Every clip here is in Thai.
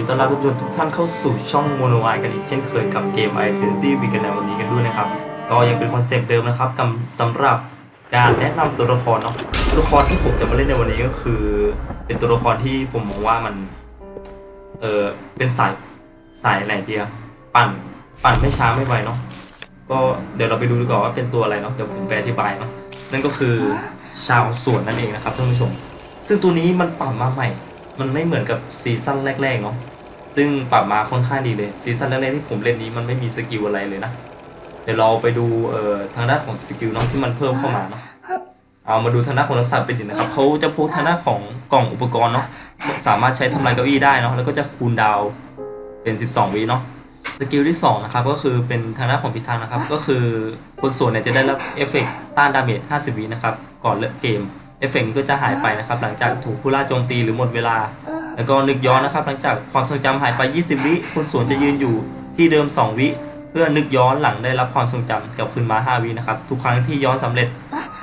ดีต้อนรับทุกท่านทุกท่านเข้าสู่ช่องโมโนไอกันอีกเช่นเคยกับเกม Identity w e กันในวันนี้กันด้วยนะครับ ก็ยังเป็นคอนเซปต์เดิมนะครับกับสำหรับการแนะนำตัวละครเนาะตัวละครที่ผมจะมาเล่นในวันนี้ก็คือ เป็นตัวละครที่ผมมองว่ามัน เออเป็นสายสายไหนเดียปั่น ปั่นไม่ช้าไม่ไวเนาะก็เดี๋ยวเราไปดูดีกว่าว่าเป็นตัวอะไรเนาะเดี๋ยวผมไปอธิบายเนาะนั่นก็คือชาวสวนนั่นเองนะครับท่านผู้ชม ซึ่งตัวนี้มันปรับมาใหม่ มันไม่เหมือนกับซีซั่นแรกๆเนาะซึ่งปรับมาค่อนข้างดีเลยซีซั่นแรกๆที่ผมเล่นนี้มันไม่มีสกิลอะไรเลยนะเดี๋ยวเราไปดูเอ่อทางด้านของสกิลเนาะที่มันเพิ่มเข้ามาเนาะเอามาดูทางด้านของทักษะเป็นดินะครับเขาจะพกทางด้านของกล่องอุปกรณ์เนาะสามารถใช้ทำลายเก้าอี้ได้เนาะแล้วก็จะคูลดาวน์เป็น 12วิเนาะสกิลที่2นะครับก็คือเป็นทางด้านของพิทักษ์นะครับ ก็คือคนส่วนเนี่ยจะได้รับเอฟเฟกต์ต้านดาเมจ50วินะครับก่อนเริ่มเกม เอฟเฟกต์นี้ก็จะหายไปนะครับ หลังจากถูกผู้ล่าโจมตีหรือหมดเวลา แล้วก็นึกย้อนนะครับ หลังจากความทรงจำหายไป 20 วิคนสวนจะยืนอยู่ที่เดิม 2 วิ เพื่อนึกย้อนหลังได้รับความทรงจำกลับคืนมา 5 วินะครับ ทุกครั้งที่ย้อนสำเร็จ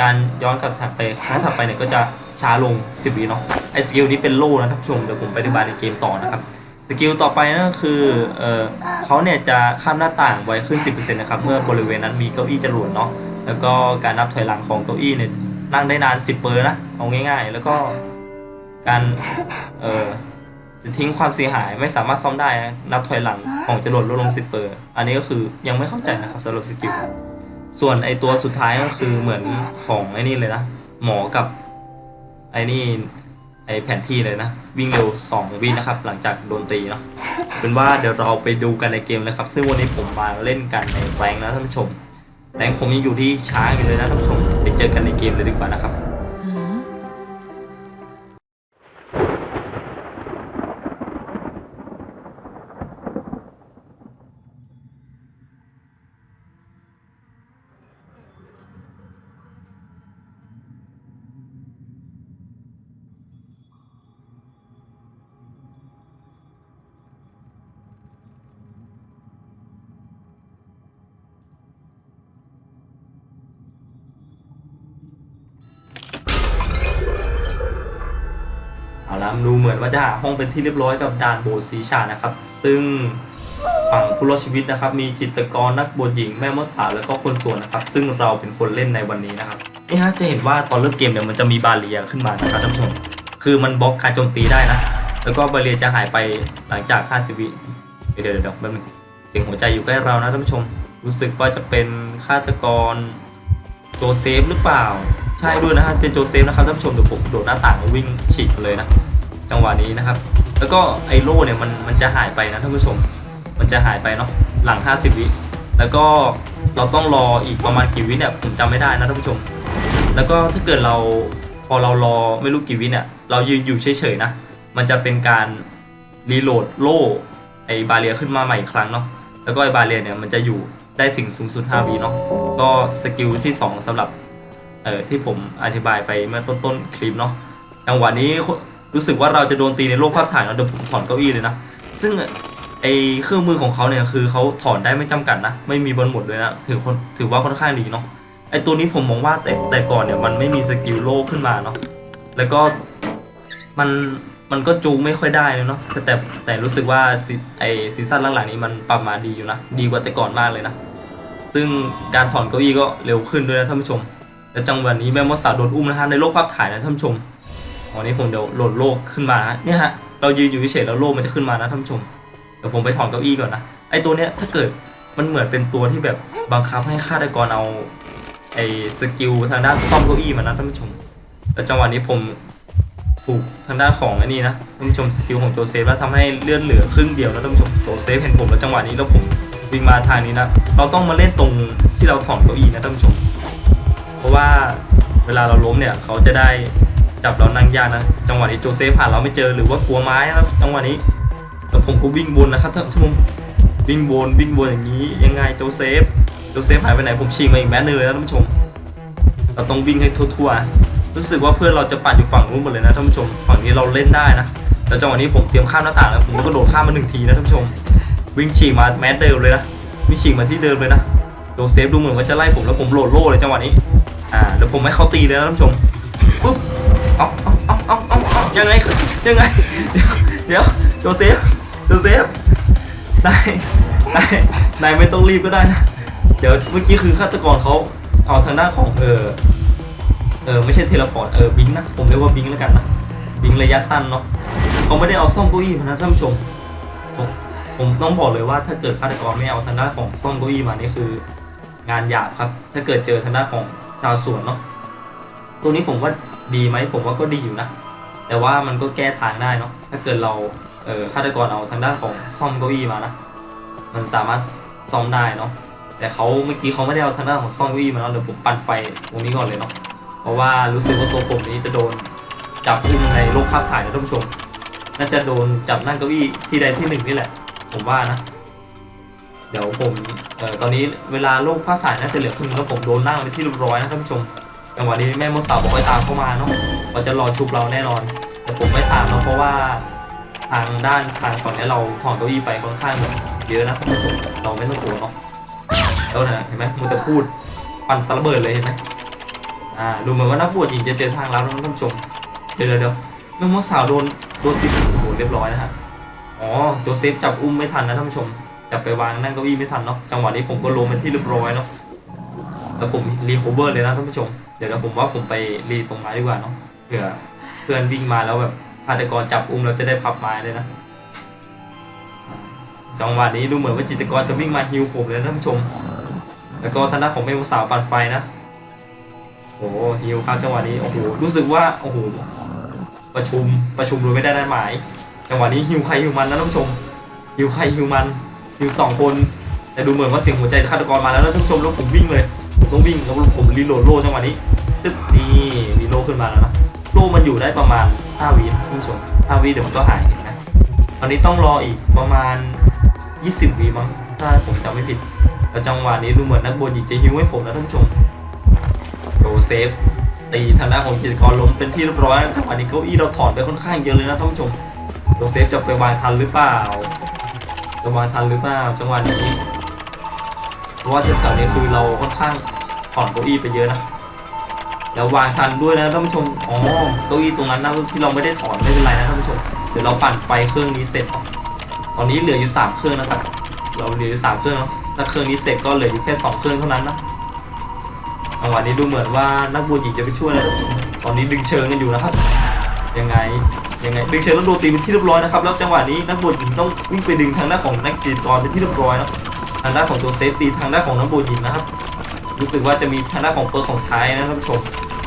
การย้อนกลับถัดไปครั้งถัดไปเนี่ยก็จะช้าลง 10 วิเนาะไอสกิลนี้เป็นโล่นะท่านผู้ชมเดี๋ยวผมไปอธิบายในเกมต่อนะครับสกิลต่อไปนั่นก็คือเออเขาเนี่ยจะข้ามหน้าต่างไวขึ้น 10%นะครับเมื่อบริเวณนั้นมีเก้าอี้จรวดเนาะแล้วก็การนับถอยหลังของเก้าอี้เนี่ย นั่งได้นาน10เปอร์นะเอาง่าย ๆ แล้วก็การเออจะทิ้งความเสียหายไม่สามารถซ่อมได้นับถอยหลังของจรวดลดลง10เปอร์อันนี้ก็คือยังไม่เข้าใจนะครับสำหรับสกิลส่วนไอตัวสุดท้ายก็คือเหมือนของไอ้นี่เลยนะหมอกับไอ้นี่ไอแผนที่เลยนะ วิ่งเร็ว 2 วินะครับ หลังจากโดนตีเนาะเป็นว่าเดี๋ยวเราไปดูกันในเกมเลยครับ ซึ่งวันนี้ผมมาเล่นกันในแรงนะท่านผู้ชม แรงผมยังอยู่ที่ช้างอยู่เลยนะท่านผู้ชมไปเจอกันในเกมเลยดีกว่านะครับ เอาละดูเหมือนว่าจะหาห้องเป็นที่เรียบร้อยกับด่านโบสถ์สีชานะครับ ซึ่งฝั่งผู้รอดชีวิตนะครับ มีจิตกรนักบวชหญิงแม่มดสาวแล้วก็คนสวนนะครับ ซึ่งเราเป็นคนเล่นในวันนี้นะครับนี่ฮะจะเห็นว่าตอนเริ่มเกมเนี่ยมันจะมีบาเรียขึ้นมานะครับท่านผู้ชมคือมันบล็อกการโจมตีได้นะ แล้วก็บาเรียจะหายไปหลังจาก 50 วิเดี๋ยวเดี๋ยวเดี๋ยวแป๊บนึงเสียงหัวใจอยู่ใกล้เรานะท่านผู้ชม รู้สึกว่าจะเป็นฆาตกรโจเซฟหรือเปล่า ใช่ด้วยนะฮะเป็นโจเซฟนะครับท่านผู้ชมเดี๋ยวผมโดดหน้าต่างวิ่งฉีกเลยนะ จังหวะนี้นะครับ แล้วก็ไอโล่เนี่ยมันมันจะหายไปนะท่านผู้ชม มันจะหายไปเนาะหลัง 50 วิแล้วก็เราต้องรออีกประมาณกี่วิเนี่ยผมจำไม่ได้นะท่านผู้ชม แล้วก็ถ้าเกิดเราพอเรารอไม่รู้กี่วิเนี่ยเรายืนอยู่เฉยๆนะ มันจะเป็นการรีโหลดโล่ไอบาเรียขึ้นมาใหม่อีกครั้งเนาะแล้วก็ไอบาเรียเนี่ยมันจะอยู่ได้ถึงสูงสุด5วิเนาะก็สกิลที่ 2สำหรับเอ่อที่ผมอธิบายไปเมื่อต้นๆคลิปเนาะจังหวะนี้ รู้สึกว่าเราจะโดนตีในโลกภาพถ่ายแล้วเดี๋ยวผมถอนเก้าอี้เลยนะ ซึ่งไอเครื่องมือของเขาเนี่ยคือเขาถอนได้ไม่จำกัดนะ ไม่มีบนหมดเลยนะถือคนถือว่าค่อนข้างดีเนาะไอตัวนี้ผมมองว่าแต่แต่ก่อนเนี่ยมันไม่มีสกิลโลขึ้นมาเนาะแล้วก็มันมันก็จูงไม่ค่อยได้เลยเนาะแต่แต่แต่รู้สึกว่าไอซีซั่นหลังๆนี้มันปรับมาดีอยู่นะดีกว่าแต่ก่อนมากเลยนะ ซึ่งการถอนเก้าอี้ก็เร็วขึ้นด้วยนะท่านผู้ชม แล้วจังหวะนี้แม่มดสาวโดนอุ้มนะฮะในโลกภาพถ่ายนะท่านผู้ชม วันนี้ผมเดี๋ยวโหลดโลกขึ้นมาเนี่ยฮะเรายืนอยู่เฉยแล้วโลกมันจะขึ้นมานะท่านผู้ชมเดี๋ยวผมไปถอนเก้าอี้ก่อนนะไอตัวเนี้ยถ้าเกิดมันเหมือนเป็นตัวที่แบบบังคับให้ฆาตกรเอาไอสกิลทางด้านซ่อมเก้าอี้มานะท่านผู้ชมแล้วจังหวะนี้ผมถูกทางด้านของไอ้นี่นะท่านผู้ชมสกิลของโจเซฟแล้วทำให้เลื่อนเหลือครึ่งเดียวนะท่านผู้ชมโจเซฟเห็นผมแล้วจังหวะนี้แล้วผมวิ่งมาทางนี้นะเราต้องมาเล่นตรงที่เราถอนเก้าอี้นะท่านผู้ชม เพราะว่าเวลาเราล้มเนี่ยเขาจะได้ จับเรานั่งยากนะ จังหวะนี้โจเซฟหานเราไม่เจอหรือว่ากลัวไม้นะครับจังหวะนี้แล้วผมก็วิ่งวนนะครับท่านผู้ชมวิ่งวนวิ่งวนอย่างนี้ยังไงโจเซฟโจเซฟหายไปไหนผมฉีกมาอีกแมตช์นึงเลยนะท่านผู้ชม เราต้องวิ่งให้ทั่วๆรู้สึกว่าเพื่อนเราจะปั่นอยู่ฝั่งนู้นหมดเลยนะท่านผู้ชม ฝั่งนี้เราเล่นได้นะแต่จังหวะนี้ผมเตรียมข้ามหน้าต่างแล้วผมก็โดดข้ามมาหนึ่งทีนะท่านผู้ชม วิ่งฉีกมาแมสเดิมเลยนะวิ่งฉีกมาที่เดิมเลยนะโจเซฟดูเหมือนว่าจะไล่ผมแล้วผมโหลดโล่เลยจังหวะนี้อ่าแล้วผมไม่เข้าตีเลยนะท่านผู้ชม เอาเอาเอาเอาเอาเอายังไงยังไง เดี๋ยวเดี๋ยวโจเซฟโจเซฟนายนายนายไม่ต้องรีบก็ได้นะ เดี๋ยวเมื่อกี้คือฆาตกรเขาเอาทางด้านของเออเออไม่ใช่เทเลพอร์ตเออบิงนะผมเรียกว่าบิงแล้วกันนะบิงระยะสั้นเนาะเขาไม่ได้เอาซ่อมเก้าอี้มานะท่านผู้ชมผมต้องบอกเลยว่าถ้าเกิดฆาตกรไม่เอาทางด้านของซ่อมเก้าอี้มานี่คืองานหยาบครับ ถ้าเกิดเจอทางด้านของชาวสวนเนาะตัวนี้ผมว่า ดีไหมผมว่าก็ดีอยู่นะ แต่ว่ามันก็แก้ทางได้เนาะถ้าเกิดเราเออฆาตกรเอาทางด้านของซ่อมเก้าอี้มานะมันสามารถซ่อมได้เนาะแต่เขาเมื่อกี้เขาไม่ได้เอาทางด้านของซ่อมเก้าอี้มาเนาะเดี๋ยวผมปั่นไฟตรงนี้ก่อนเลยเนาะเพราะว่ารู้สึกว่าตัวผมนี้จะโดนจับอุ้มในโลกภาพถ่ายนะท่านผู้ชม น่าจะโดนจับนั่งเก้าอี้ที่ใดที่หนึ่งนี่แหละ ผมว่านะ เดี๋ยวผมเออตอนนี้เวลาโลกภาพถ่ายน่าจะเหลือครึ่งแล้วผมโดนนั่งไปที่เรียบร้อยนะท่านผู้ชม จังหวะนี้แม่มดสาวบอกให้ตามเข้ามาเนาะเขาจะรอชุบเราแน่นอน แต่ผมไม่ตามเนาะเพราะว่าทางด้านทางฝั่งนี้เราถอนเก้าอี้ไปค่อนข้างแบบเยอะนะท่านผู้ชมเราไม่ต้องกลัวเนาะแล้วนะเห็นไหมมันจะพูดปั่นตะระเบิดเลยเห็นไหมอ่าดูเหมือนว่านักบวชหญิงจะเจอทางลับแล้วนะท่านผู้ชมเดี๋ยวเดี๋ยวเดี๋ยวแม่มดสาวโดนโดนติดโอ้โหเรียบร้อยนะฮะอ๋อโจเซฟจับอุ้มไม่ทันนะท่านผู้ชมจับไปวางนั่งเก้าอี้ไม่ทันเนาะจังหวะนี้ผมก็ลงเป็นที่เรียบร้อยเนาะแล้วผมรีคอเวอร์เลยนะท่านผู้ชม เดี๋ยวเดี๋ยวผมว่าผมไปรีตรงไม้ดีกว่าเนาะเผื่อเพื่อนวิ่งมาแล้วแบบฆาตกรจับอุ้มแล้วจะได้พับไม้เลยนะจังหวะนี้ดูเหมือนว่าจิตกรจะวิ่งมาฮิวผมเลยนะท่านผู้ชม แล้วก็ทางด้าของเมฆสาวปั่นไฟนะโอ้โหฮิวครับจังหวะนี้โอ้โหรู้สึกว่าโอ้โหประชุมประชุมโดยไม่ได้นัดหมาย จังหวะนี้ฮิวใครฮิวมันนะท่านผู้ชมฮิวใครฮิวมันฮิวสองคน แต่ดูเหมือนว่าเสียงหัวใจฆาตกรมาแล้วนะท่านผู้ชมแล้วผมวิ่งเลย ผมต้องวิ่งแล้วผมรีโหลดโล่จังหวะนี้ตึ๊บนี่มีโล่ขึ้นมาแล้วนะโล่มันอยู่ได้ประมาณ5วินะท่านผู้ชม5วิเดี๋ยวมันก็หายนะตอนนี้ต้องรออีกประมาณ 20วิมั้งถ้าผมจำไม่ผิดแล้วจังหวะนี้ดูเหมือนนักบอลหญิงจะฮิวให้ผมนะท่านผู้ชมโดเซฟตีทางด้านของจิตรกรล้มเป็นที่เรียบร้อยจังหวะนี้เก้าอี้เราถอนไปค่อนข้างเยอะเลยนะท่านผู้ชมโดเซฟจะไปวางทันหรือเปล่าจะวางทันหรือเปล่าจังหวะนี้ เพราะว่าแถวๆนี้คือเราค่อนข้างถอนเก้าอี้ไปเยอะนะแล้ววางทันด้วยนะท่านผู้ชมอ๋อเก้าอี้ตรงนั้นนะที่เราไม่ได้ถอนไม่เป็นไรนะท่านผู้ชมเดี๋ยวเราปั่นไฟเครื่องนี้เสร็จ ตอนนี้เหลืออยู่สามเครื่องนะครับเราเหลืออยู่สามเครื่องแล้วถ้าเครื่องนี้เสร็จก็เหลืออยู่แค่สองเครื่องเท่านั้นนะจังหวะนี้ดูเหมือนว่านักบุญหญิงจะไปช่วยแล้วท่านผู้ชมตอนนี้ดึงเชิงกันอยู่นะครับ ยังไงยังไงดึงเชลแล้วโดนตีเป็นที่เรียบร้อยนะครับแล้วจังหวะนี้นักบวชหญิงต้องวิ่งไปดึงทางด้านของนักกีฬาเป็นที่เรียบร้อยนะ ทางด้านของตัวเซฟตีทางด้านของนักบวชหญิงนะครับ รู้สึกว่าจะมีทางด้านของเปอร์ของท้ายนะท่านผู้ชม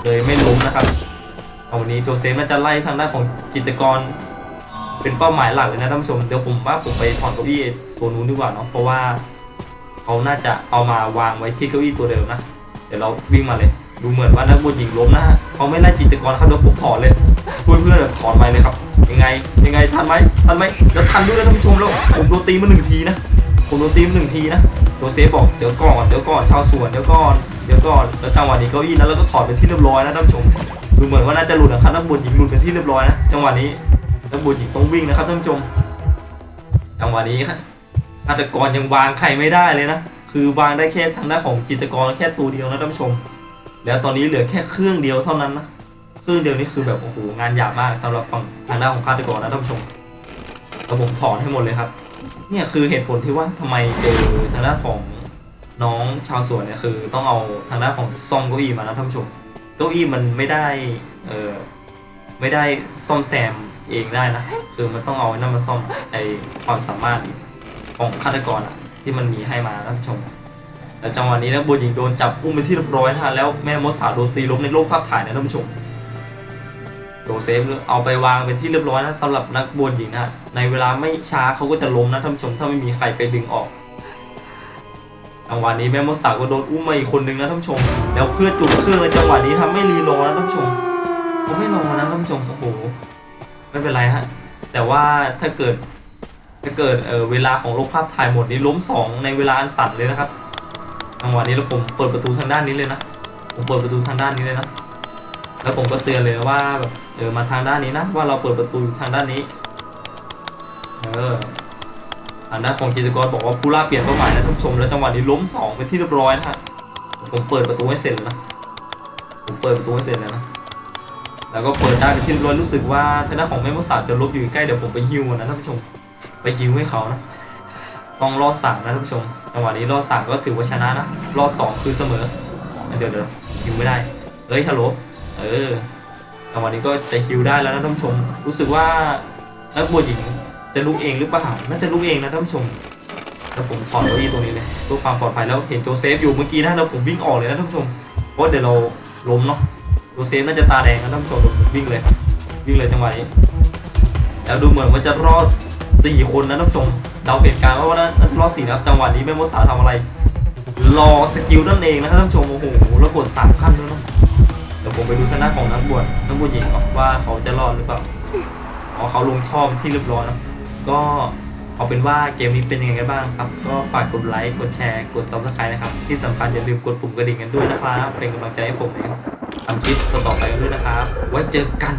เลยไม่ล้มนะครับเอาวันนี้ตัวเซฟน่าจะไล่ทางด้านของจิตกร เป็นเป้าหมายหลักเลยนะท่านผู้ชมเดี๋ยวผมว่าผมไปถอนเก้าอี้ตัวนู้นดีกว่าเนาะเพราะว่าเขาน่าจะเอามาวางไว้ที่เก้าอี้ตัวเดิมนะเดี๋ยวเราวิ่งมาเลยดูเหมือนว่านักบวชหญิงล้มนะเขาไม่ไล่จิตกรครับเดี๋ยวผมถอนเลยช่วยเพื่อนถอนไปเลยครับ ยังไงยังไงทันไหมทันไหมแล้วทันด้วยนะท่านผู้ชมแล้วผมโดนตีมาหนึ่งทีนะ ผมโดนตีมหนึ่งทีนะโดเซฟบอกเดี๋ยวก่อนเดี๋ยวก่อนชาวสวนเดี๋ยวก่อนเดี๋ยวก่อนแล้วจังหวะนี้เก้าอี้นั้นแล้วก็ถอดเป็นที่เรียบร้อยนะท่านผู้ชมดูเหมือนว่าน่าจะหลุดนะครับนักบวชหญิงหลุดเป็นที่เรียบร้อยนะจังหวะนี้นักบวชหญิงต้องวิ่งนะครับท่านผู้ชมจังหวะนี้ครับฆาตกรยังวางไข่ไม่ได้เลยนะคือวางได้แค่ทางด้านของจิตกรแค่ตัวเดียวนะท่านผู้ชม แล้วตอนนี้เหลือแค่เครื่องเดียวเท่านั้นนะเครื่องเดียวนี่คือแบบโอ้โหงานหยาบมากสำหรับฝั่งทางด้านของฆาตกรนะท่านผู้ชมแล้วผมถอนให้หมดเลยครับ เนี่ยคือเหตุผลที่ว่าทำไมเจอทางด้านของน้องชาวสวนเนี่ยคือต้องเอาทางด้านของซ่อมเก้าอี้มานะท่านผู้ชมเก้าอี้มันไม่ได้เออไม่ได้ซ่อมแซมเองได้นะคือมันต้องเอาไอ้นั่นมาซ่อมไอความสามารถของฆาตกรอะที่มันมีให้มานะท่านผู้ชมแล้วจังหวะนี้นะบุญหญิงโดนจับอุ้มเป็นที่เรียบร้อยนะฮะแล้วแม่มดสาโดนตีล้มในโลกภาพถ่ายนะท่านผู้ชม โดเซฟเอาไปวางเป็นที่เรียบร้อยนะสำหรับนักบวชหญิงนะในเวลาไม่ช้าเขาก็จะล้มนะท่านผู้ชมถ้าไม่มีใครไปดึงออกจังหวะนี้แม่มดสาวก็โดนอุ้มมาอีกคนนึงนะท่านผู้ชม แล้วเพื่อจุดเครื่องในจังหวะนี้ทำไม่รีรอนะท่านผู้ชมเขาไม่รอนะท่านผู้ชมโอ้โหไม่เป็นไรฮะแต่ว่าถ้าเกิดถ้าเกิดเออเวลาของโลกภาพถ่ายหมดนี้ล้มสองในเวลาอันสั่นเลยนะครับจังหวะนี้แล้วผมเปิดประตูทางด้านนี้เลยนะผมเปิดประตูทางด้านนี้เลยนะ แล้วผมก็เตือนเลยว่าแบบเออมาทางด้านนี้นะ ว่าเราเปิดประตูทางด้านนี้ เอออันด้านของกิจกรบอกว่าผู้ล่าเปลี่ยนเป้าหมายนะท่านผู้ชมแล้วจังหวะนี้ล้มสองเป็นที่เรียบร้อยนะฮะผมเปิดประตูให้เสร็จแล้วนะผมเปิดประตูให้เสร็จแล้วนะแล้วก็เปิดได้เป็นที่เรียบร้อยรู้สึกว่าทางด้านของแม่มดสาวจะลบอยู่ใกล้เดี๋ยวผมไปฮิวนะท่านผู้ชมไปยิวให้เขานะต้องรอดสามนะท่านผู้ชมจังหวะนี้รอดสามก็ถือว่าชนะนะรอดสองคือเสมอเดี๋ยวเดี๋ยวยิวไม่ได้เฮ้ยฮัลโหล เออจังหวะนี้ก็จะฮิวได้แล้วนะท่านผู้ชม รู้สึกว่านักบวชหญิงจะลุกเองหรือเปล่า น่าจะลุกเองนะท่านผู้ชม แล้วผมถอดเก้าอี้ตรงนี้เลยเพื่อความปลอดภัยแล้วเห็นโจเซฟอยู่เมื่อกี้นะแล้วผมวิ่งออกเลยนะท่านผู้ชม เพราะเดี๋ยวเราล้มเนาะ โจเซฟน่าจะตาแดงนะท่านผู้ชมผมวิ่งเลย วิ่งเลยจังหวะนี้ แล้วดูเหมือนว่าจะรอดสี่คนนะท่านผู้ชมเดาเหตุการณ์ว่าว่าน่าจะรอดสี่นะครับจังหวะนี้แม่มดสาวทำอะไร รอสกิลนั่นเองนะครับท่านผู้ชม โอ้โหแล้วกดสามขั้นแล้วยนะ ดี๋ยวผมไปดูชนะของนักบวชนักบวชหญิงว่าเขาจะรอดหรือเปล่าอ๋อเขาลงท่อเป็นที่เรียบร้อยนะก็เอาเป็นว่าเกมนี้เป็นยังไงกันบ้างครับ ก็ฝากกดไลค์ กดแชร์ กด subscribe นะครับ ที่สำคัญอย่าลืมกดปุ่มกระดิ่งกันด้วยนะครับ เป็นกำลังใจให้ผมนะครับทำชิปต่อๆไปด้วยนะครับ ไว้เจอกัน